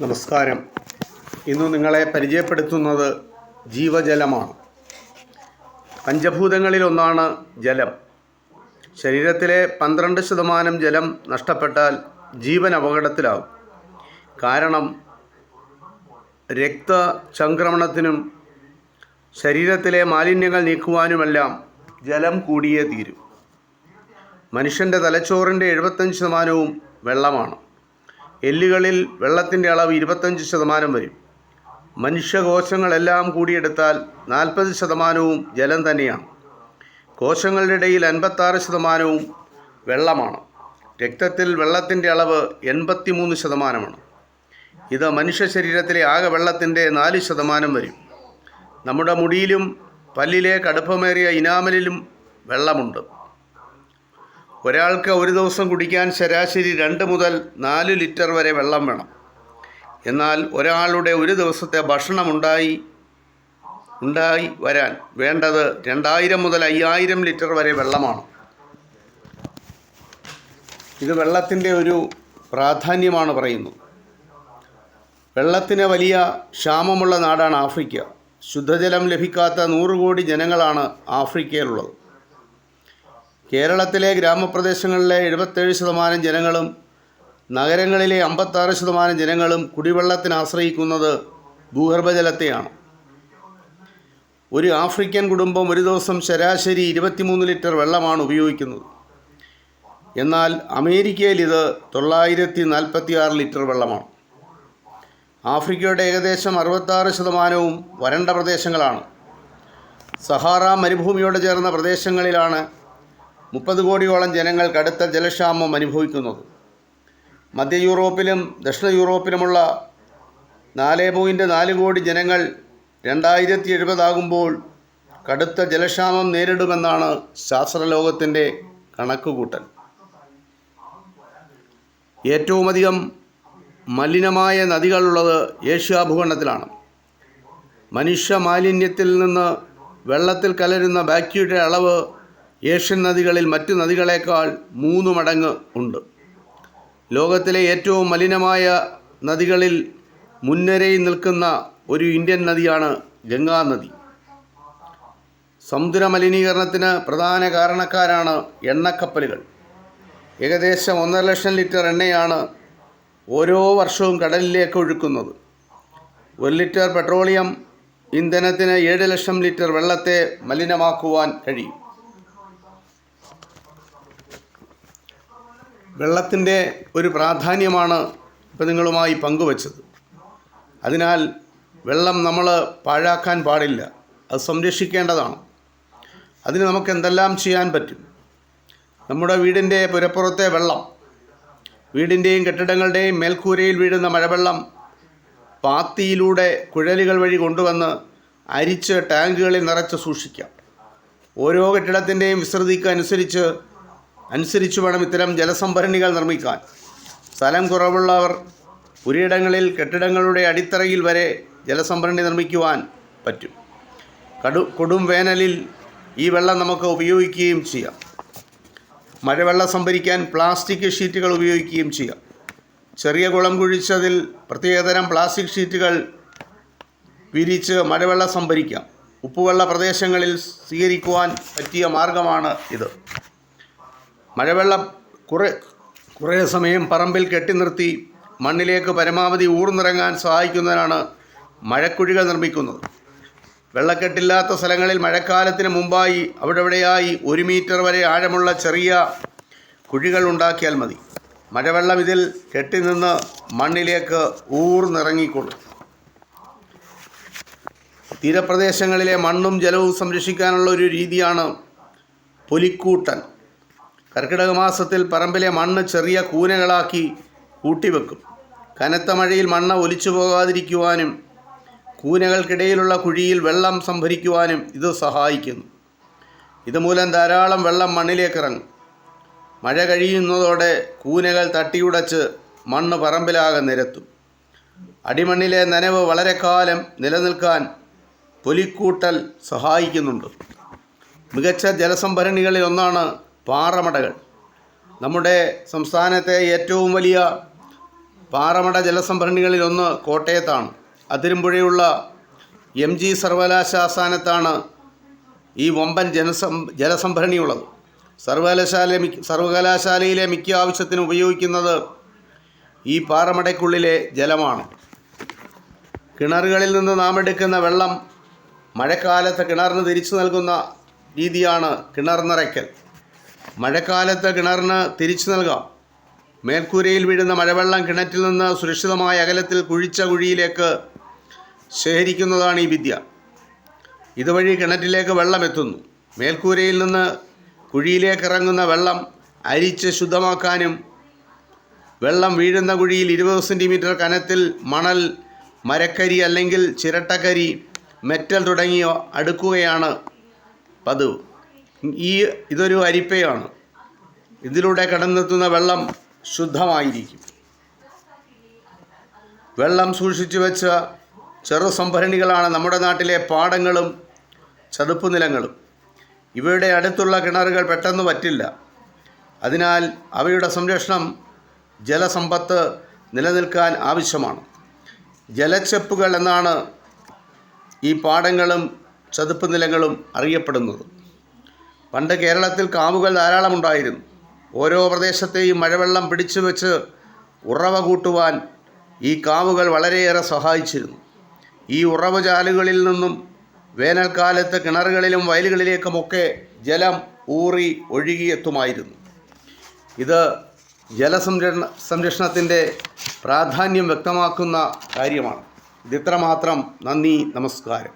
നമസ്കാരം. ഇന്ന് നിങ്ങളെ പരിചയപ്പെടുത്തുന്നത് ജീവജലമാണ്. പഞ്ചഭൂതങ്ങളിലൊന്നാണ് ജലം. ശരീരത്തിലെ പന്ത്രണ്ട് ശതമാനം ജലം നഷ്ടപ്പെട്ടാൽ ജീവൻ അപകടത്തിലാവും കാരണം രക്തചംക്രമണത്തിനും ശരീരത്തിലെ മാലിന്യങ്ങൾ നീക്കുവാനുമെല്ലാം ജലം കൂടിയേ തീരും. മനുഷ്യന്റെ തലച്ചോറിന്റെ എഴുപത്തഞ്ച് ശതമാനവും വെള്ളമാണ്. എല്ലുകളിൽ വെള്ളത്തിന്റെ അളവ് ഇരുപത്തഞ്ച് ശതമാനം വരും. മനുഷ്യകോശങ്ങളെല്ലാം കൂടിയെടുത്താൽ നാൽപ്പത് ശതമാനവും ജലം തന്നെയാണ്. കോശങ്ങളുടെ ഇടയിൽ അൻപത്താറ് ശതമാനവും വെള്ളമാണ്. രക്തത്തിൽ വെള്ളത്തിന്റെ അളവ് എൺപത്തിമൂന്ന് ശതമാനമാണ്. ഇത് മനുഷ്യ ശരീരത്തിലെ ആകെ വെള്ളത്തിന്റെ നാല് ശതമാനം വരും. നമ്മുടെ മുടിയിലും പല്ലിലെ കടുപ്പമേറിയ ഇനാമലിലും വെള്ളമുണ്ട്. ഒരാൾക്ക് ഒരു ദിവസം കുടിക്കാൻ ശരാശരി രണ്ട് മുതൽ നാല് ലിറ്റർ വരെ വെള്ളം വേണം. എന്നാൽ ഒരാളുടെ ഒരു ദിവസത്തെ ഭക്ഷണമുണ്ടായി ഉണ്ടായി വരാൻ വേണ്ടത് രണ്ടായിരം മുതൽ അയ്യായിരം ലിറ്റർ വരെ വെള്ളമാണ്. ഇത് വെള്ളത്തിന്റെ ഒരു പ്രാധാന്യമാണ് പറയുന്നത് വെള്ളത്തിന് വലിയ ക്ഷാമമുള്ള നാടാണ് ആഫ്രിക്ക. ശുദ്ധജലം ലഭിക്കാത്ത നൂറ് കോടി ജനങ്ങളാണ് ആഫ്രിക്കയിലുള്ളത്. കേരളത്തിലെ ഗ്രാമപ്രദേശങ്ങളിലെ എഴുപത്തേഴ് ശതമാനം ജനങ്ങളും നഗരങ്ങളിലെ അമ്പത്താറ് ശതമാനം ജനങ്ങളും കുടിവെള്ളത്തിന് ആശ്രയിക്കുന്നത് ഭൂഗർഭജലത്തെയാണ്. ഒരു ആഫ്രിക്കൻ കുടുംബം ഒരു ദിവസം ശരാശരി ഇരുപത്തിമൂന്ന് ലിറ്റർ വെള്ളമാണ് ഉപയോഗിക്കുന്നത്. എന്നാൽ അമേരിക്കയിൽ ഇത് തൊള്ളായിരത്തി നാൽപ്പത്തി ആറ് ലിറ്റർ വെള്ളമാണ്. ആഫ്രിക്കയുടെ ഏകദേശം അറുപത്താറ് ശതമാനവും വരണ്ട പ്രദേശങ്ങളാണ്. സഹാറ മരുഭൂമിയോട് ചേർന്ന പ്രദേശങ്ങളിലാണ് മുപ്പത് കോടിയോളം ജനങ്ങൾ കടുത്ത ജലക്ഷാമം അനുഭവിക്കുന്നത്. മധ്യ യൂറോപ്പിലും ദക്ഷിണ യൂറോപ്പിലുമുള്ള നാല് പോയിന്റ് നാല് കോടി ജനങ്ങൾ രണ്ടായിരത്തി എഴുപതാകുമ്പോൾ കടുത്ത ജലക്ഷാമം നേരിടുമെന്നാണ് ശാസ്ത്രലോകത്തിന്റെ കണക്കുകൂട്ടൽ. ഏറ്റവുമധികം മലിനമായ നദികളുള്ളത് ഏഷ്യാ ഭൂഖണ്ഡത്തിലാണ്. മനുഷ്യ മാലിന്യത്തിൽ നിന്ന് വെള്ളത്തിൽ കലരുന്ന ബാക്ടീരിയയുടെ അളവ് ഏഷ്യൻ നദികളിൽ മറ്റു നദികളേക്കാൾ മൂന്ന് മടങ്ങ് ഉണ്ട്. ലോകത്തിലെ ഏറ്റവും മലിനമായ നദികളിൽ മുൻനിരയിൽ നിൽക്കുന്ന ഒരു ഇന്ത്യൻ നദിയാണ് ഗംഗാ നദി. സമുദ്ര മലിനീകരണത്തിന് പ്രധാന കാരണക്കാരാണ് എണ്ണക്കപ്പലുകൾ. ഏകദേശം ഒന്നര ലക്ഷം ലിറ്റർ എണ്ണയാണ് ഓരോ വർഷവും കടലിലേക്ക് ഒഴുക്കുന്നത്. ഒരു ലിറ്റർ പെട്രോളിയം ഇന്ധനത്തിന് ഏഴ് ലക്ഷം ലിറ്റർ വെള്ളത്തെ മലിനമാക്കുവാൻ കഴിയും. വെള്ളത്തിന്റെ ഒരു പ്രാധാന്യമാണ് ഇപ്പം നിങ്ങളുമായി പങ്കുവച്ചത്. അതിനാൽ വെള്ളം നമ്മൾ പാഴാക്കാൻ പാടില്ല. അത് സംരക്ഷിക്കേണ്ടതാണ്. അതിന് നമുക്ക് എന്തെല്ലാം ചെയ്യാൻ പറ്റും? നമ്മുടെ വീടിന്റെ പുരപ്പുറത്തെ വെള്ളം വീടിന്റെയും കെട്ടിടങ്ങളുടെയും മേൽക്കൂരയിൽ വീഴുന്ന മഴവെള്ളം പാത്തിയിലൂടെ കുഴലുകൾ വഴി കൊണ്ടുവന്ന് അരിച്ച് ടാങ്കുകളിൽ നിറച്ച് സൂക്ഷിക്കാം. ഓരോ കെട്ടിടത്തിന്റെയും വിസ്തൃതിക്ക് അനുസരിച്ച് അനുസരിച്ച് വേണം ഇത്തരം ജലസംഭരണികൾ നിർമ്മിക്കാൻ. സ്ഥലം കുറവുള്ളവർ പുരയിടങ്ങളിൽ കെട്ടിടങ്ങളുടെ അടിത്തറയിൽ വരെ ജലസംഭരണി നിർമ്മിക്കുവാൻ പറ്റും. കടു കൊടും വേനലിൽ ഈ വെള്ളം നമുക്ക് ഉപയോഗിക്കുകയും ചെയ്യാം. മഴവെള്ളം സംഭരിക്കാൻ പ്ലാസ്റ്റിക് ഷീറ്റുകൾ ഉപയോഗിക്കുകയും ചെയ്യാം. ചെറിയ കുളം കുഴിച്ചതിൽ പ്രത്യേകതരം പ്ലാസ്റ്റിക് ഷീറ്റുകൾ വിരിച്ച് മഴവെള്ളം സംഭരിക്കാം. ഉപ്പുവെള്ള പ്രദേശങ്ങളിൽ സ്വീകരിക്കുവാൻ പറ്റിയ മാർഗമാണ് ഇത്. മഴവെള്ളം കുറേ കുറേ സമയം പറമ്പിൽ കെട്ടി നിർത്തി മണ്ണിലേക്ക് പരമാവധി ഊർന്നിറങ്ങാൻ സഹായിക്കുന്നതിനാണ് മഴക്കുഴികൾ നിർമ്മിക്കുന്നത്. വെള്ളക്കെട്ടില്ലാത്ത സ്ഥലങ്ങളിൽ മഴക്കാലത്തിന് മുമ്പായി അവിടെവിടെയായി ഒരു മീറ്റർ വരെ ആഴമുള്ള ചെറിയ കുഴികൾ ഉണ്ടാക്കിയാൽ മതി. മഴവെള്ളം ഇതിൽ കെട്ടിനിന്ന് മണ്ണിലേക്ക് ഊർന്നിറങ്ങിക്കൊള്ളും. തീരപ്രദേശങ്ങളിലെ മണ്ണും ജലവും സംരക്ഷിക്കാനുള്ള ഒരു രീതിയാണ് പൊലിക്കൂട്ടൻ. കർക്കിടക മാസത്തിൽ പറമ്പിലെ മണ്ണ് ചെറിയ കൂനകളാക്കി കൂട്ടിവെക്കും. കനത്ത മഴയിൽ മണ്ണ് ഒലിച്ചു പോകാതിരിക്കുവാനും കൂനകൾക്കിടയിലുള്ള കുഴിയിൽ വെള്ളം സംഭരിക്കുവാനും ഇത് സഹായിക്കുന്നു. ഇതുമൂലം ധാരാളം വെള്ളം മണ്ണിലേക്ക് ഇറങ്ങും മഴ കഴിയുന്നതോടെ കൂനകൾ തട്ടിയുടച്ച് മണ്ണ് പറമ്പിലാകെ നിരത്തും. അടിമണ്ണിലെ നനവ് വളരെ കാലം നിലനിൽക്കാൻ പൊലിക്കൂട്ടൽ സഹായിക്കുന്നുണ്ട്. മികച്ച ജലസംഭരണികളിൽ ഒന്നാണ് പാറമടകൾ. നമ്മുടെ സംസ്ഥാനത്തെ ഏറ്റവും വലിയ പാറമട ജലസംഭരണികളിൽ ഒന്ന് കോട്ടയത്താണ്. അതിരുമ്പുഴയുള്ള എം ജി സർവകലാശാസ്ഥാനത്താണ് ഈ വമ്പൻ ജനസം ജലസംഭരണിയുള്ളത്. സർവകലാശാല മിക്ക സർവകലാശാലയിലെ മിക്ക ആവശ്യത്തിന് ഉപയോഗിക്കുന്നത് ഈ പാറമടയ്ക്കുള്ളിലെ ജലമാണ്. കിണറുകളിൽ നിന്ന് നാം എടുക്കുന്ന വെള്ളം മഴക്കാലത്ത് കിണറിന് തിരിച്ചു നൽകുന്ന രീതിയാണ് കിണർ നിറയ്ക്കൽ. മഴക്കാലത്ത് കിണറിന് തിരിച്ചു നൽകാം. മേൽക്കൂരയിൽ വീഴുന്ന മഴവെള്ളം കിണറ്റിൽ നിന്ന് സുരക്ഷിതമായ അകലത്തിൽ കുഴിച്ച കുഴിയിലേക്ക് ശേഖരിക്കുന്നതാണ് ഈ വിദ്യ. ഇതുവഴി കിണറ്റിലേക്ക് വെള്ളം എത്തുന്നു. മേൽക്കൂരയിൽ നിന്ന് കുഴിയിലേക്ക് ഇറങ്ങുന്ന വെള്ളം അരിച്ച് ശുദ്ധമാക്കാനും വെള്ളം വീഴുന്ന കുഴിയിൽ ഇരുപത് സെന്റിമീറ്റർ കനത്തിൽ മണൽ മരക്കരി അല്ലെങ്കിൽ ചിരട്ടക്കരി മെറ്റൽ തുടങ്ങിയ അടുക്കുകയാണ് പതിവ്. ഈ ഇതൊരു അരിപ്പയാണ്. ഇതിലൂടെ കടന്നെത്തുന്ന വെള്ളം ശുദ്ധമായിരിക്കും. വെള്ളം സൂക്ഷിച്ചു വെച്ച ചെറു സംഭരണികളാണ് നമ്മുടെ നാട്ടിലെ പാടങ്ങളും ചതുപ്പ് നിലങ്ങളും. ഇവയുടെ അടുത്തുള്ള കിണറുകൾ പെട്ടെന്ന് പറ്റില്ല അതിനാൽ അവയുടെ സംരക്ഷണം ജലസമ്പത്ത് നിലനിൽക്കാൻ ആവശ്യമാണ്. ജലച്ചെപ്പുകൾ എന്നാണ് ഈ പാടങ്ങളും ചതുപ്പ് നിലങ്ങളും അറിയപ്പെടുന്നത്. പണ്ട് കേരളത്തിൽ കാവുകൾ ധാരാളമുണ്ടായിരുന്നു. ഓരോ പ്രദേശത്തെയും മഴവെള്ളം പിടിച്ചു വെച്ച് ഉറവ കൂട്ടുവാൻ ഈ കാവുകൾ വളരെയേറെ സഹായിച്ചിരുന്നു. ഈ ഉറവുചാലുകളിൽ നിന്നും വേനൽക്കാലത്ത് കിണറുകളിലും വയലുകളിലേക്കുമൊക്കെ ജലം ഊറി ഒഴുകിയെത്തുമായിരുന്നു. ഇത് ജലസംരക്ഷണ സംരക്ഷണത്തിന്റെ പ്രാധാന്യം വ്യക്തമാക്കുന്ന കാര്യമാണ്. ഇതിത്രമാത്രം. നന്ദി നമസ്കാരം.